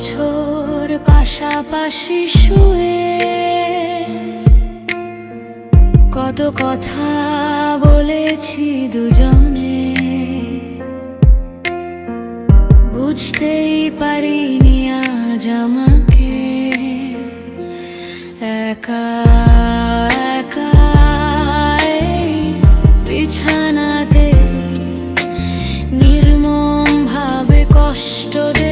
বছর পাশাপাশি শুয়ে কত কথা বলেছি দুজনে। বুঝতেই পারিনি আজ আমাকে। একা একা বিছানাতে নির্মম ভাবে কষ্ট দে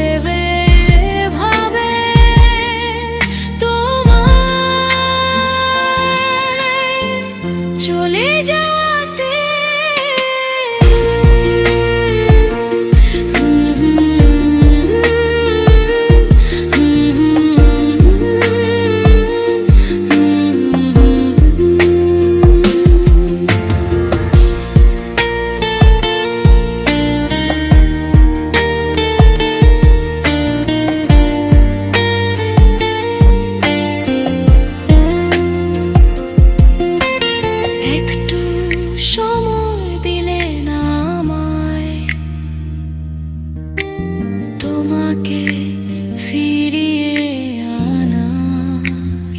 তোমাকে ফিরিয়ে আনার।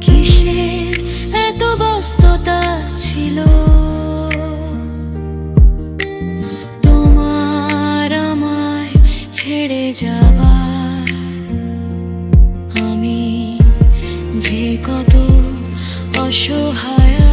কিসে এত ব্যস্ততা ছিল? তোমার আমায় ছেড়ে যাবার। আমি যে কত অসহায়